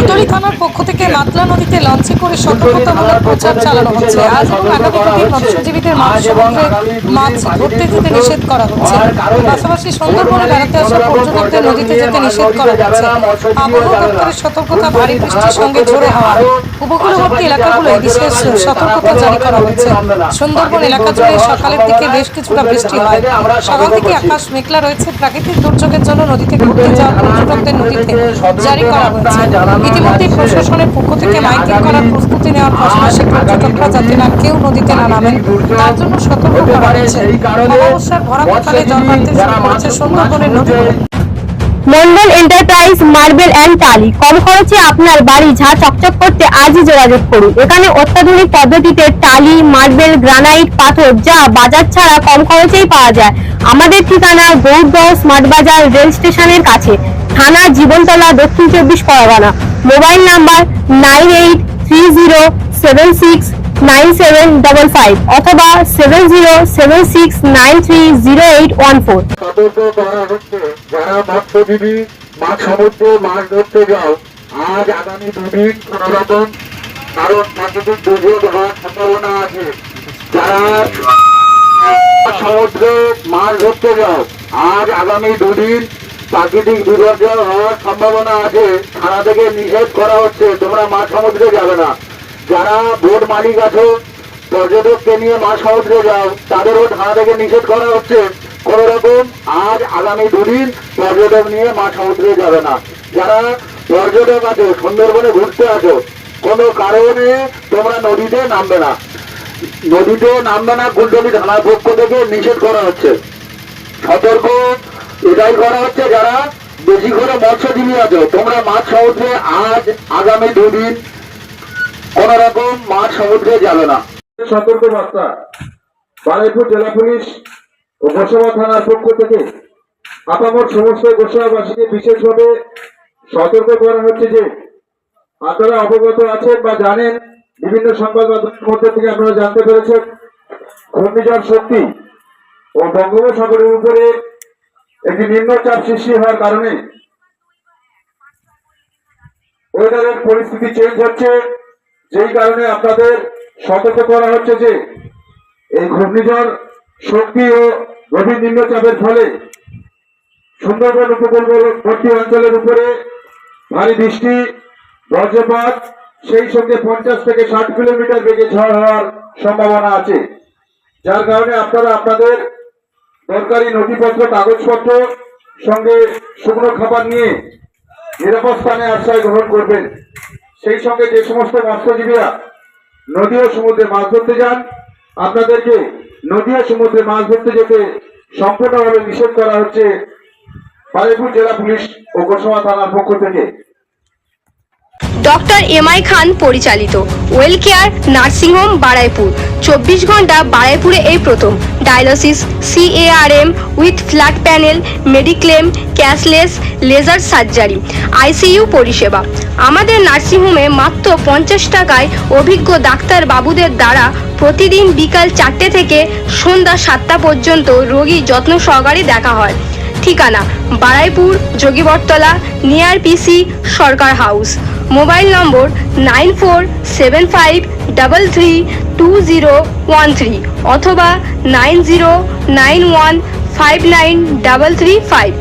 কোলতলি থানার পক্ষ থেকে মাতলা নদীতে লঞ্চে করে সতর্কতামূলক প্রচার চালানো হচ্ছে। আজ এবং আগামী দুদিন মৎস্যজীবীদের মাছ সমুদ্রে মাছ ধরতে যেতে নিষেধ করা হচ্ছে। পাশাপাশি সুন্দরবনে বেড়াতে আসা পর্যটকদের নদীতে যেতে নিষেধ করা হচ্ছে। আবহাওয়া দপ্তরের সতর্কতা ভারী বৃষ্টির সঙ্গে ঝোড়ো হাওয়া। উপকূলবর্তী এলাকাগুলোয় বিশেষ সতর্কতা জারি করা হয়েছে সুন্দরবন এলাকা জুড়ে সকালের দিকে বেশ কিছুটা বৃষ্টি হয়। সকাল থেকে আকাশ মেঘলা রয়েছে। প্রাকৃতিক দুর্যোগের জন্য নদীতে ঘুরতে যাওয়া পর্যটকদের নদীতে জারি করা হয়েছে ইতিমধ্যে প্রশাসনের পক্ষ থেকে মাইকিং করার প্রস্তুতি নেওয়ার পাশাপাশি পর্যটকরা যাতে না কেউ নদীতে না নামেন তার জন্য সতর্ক করা হয়েছে অমাবস্যার ভরা সকালে জল বাড়তে শুরু করেছে সুন্দরবনের নদী। মন্ডল এন্টারপ্রাইজ মার্বেল অ্যান্ড টালি। কম খরচে আপনার বাড়ি ঝা চকচক করতে আজই যোগাযোগ করুন। এখানে অত্যাধুনিক পদ্ধতিতে টালি মার্বেল গ্রানাইট পাথর যা বাজার ছাড়া কম খরচেই পাওয়া যায়। আমাদের ঠিকানা গৌরদহ স্মার্ট বাজার রেল স্টেশনের কাছে। থানা জীবনতলা দক্ষিণ চব্বিশ Pargana. Mobile number nine eight three zero seven six nine seven double five অথবা seven zero seven six nine three zero eight one four. সতর্ক করা হচ্ছে। যারা মৎস্যজীবী মাছ সমুদ্রে মাছ ধরতে যাও, আজ আগামী দুদিন কোন রকম কারণ প্রাকৃতিক দুর্যোগ হওয়ার সম্ভাবনা আছে। যারা সমুদ্রে মাছ ধরতে যাও, আজ আগামী দুদিন প্রাকৃতিক বিপর্যয় হওয়ার সম্ভাবনা আছে। থানা থেকে নিষেধ করা হচ্ছে। তোমরা মাছ সমুদ্রে যাবে না। যারা বোট মালিক আছো, পর্যটককে নিয়ে মাছ সমুদ্রে যাও। তাদেরও থানা থেকে নিষেধ করা হচ্ছে। কোন রকম আজ আগামী দুদিন পর্যটক নিয়ে মাছ সমুদ্রে যাবে না। যারা পর্যটক আছো, সুন্দরবনে ঘুরতে আছো, কোনো কারণে তোমরা নদীতে নামবে না। নদীতে নামবে না কুণ্ডলী থানার পক্ষ থেকে নিষেধ করা হচ্ছে। সতর্ক এটাই করা হচ্ছে যারা বেশি করে মৎস্যজীবী আছো। তোমরা মাছ সমুদ্রে আজ, আগামী দুদিন কোন রকম মাছ সমুদ্রে যাবে না। সতর্ক বার্তা। বারুইপুর জেলা পুলিশ ও গোসাবা থানার পক্ষ থেকে আপামর সমস্ত গোসাবাসীকে বিশেষভাবে সতর্ক করা হচ্ছে যে, আপনারা অবগত আছেন বা জানেন, বিভিন্ন সংবাদ মাধ্যমের মধ্যে থেকে আপনারা জানতে পেরেছেন, ঘূর্ণিঝড় শক্তি ও বঙ্গোপসাগরের উপরে একটি নিম্নচাপ সৃষ্টি হওয়ার কারণে ওয়েদারের পরিস্থিতি চেঞ্জ হচ্ছে, যেই কারণে আপনাদের সতর্ক করা হচ্ছে যে এই ঘূর্ণিঝড় শক্তি ও গভীর নিম্নচাপের ফলে সুন্দরবন উপকূলবর্তী অঞ্চলের উপরে ভারী বৃষ্টি, বজ্রপাত, সেই সঙ্গে পঞ্চাশ থেকে ষাট কিলোমিটার বেগে ঝড় হওয়ার সম্ভাবনা আছে। যার কারণে আপনারা আপনাদের দরকারি নথিপত্র, কাগজপত্র সঙ্গে শুকনো খাবার নিয়ে নিরাপদ স্থানে আশ্রয় গ্রহণ করবেন। সেই সঙ্গে যে সমস্ত মৎস্যজীবীরা নদী ও সমুদ্রে মাছ ধরতে যান, আপনাদেরকে নদী ও সমুদ্রে মাছ ধরতে যেতে সম্পূর্ণভাবে নিষেধ করা হচ্ছে বারুইপুর জেলা পুলিশ ও গোসমা থানার পক্ষ থেকে। ডক্টর এম আই খান পরিচালিত। Well care, nursing home, Baruipur. চব্বিশ ঘণ্টা বারাইপুরে এই প্রথম। Dialysis CARM with flat panel mediclaim cashless laser surgery ICU পরিষেবা। আমাদের নার্সিংহোমে মাত্র পঞ্চাশ টাকায় অভিজ্ঞ ডাক্তার বাবুদের দ্বারা প্রতিদিন বিকাল চারটে থেকে সন্ধ্যা সাতটা পর্যন্ত রোগী যত্ন সহকারে দেখা হয়। ঠিকানা, Baruipur Jogibartala near PC Sarkar house. Mobile number nine four seven five double three two zero one three অথবা nine zero nine one five nine double three five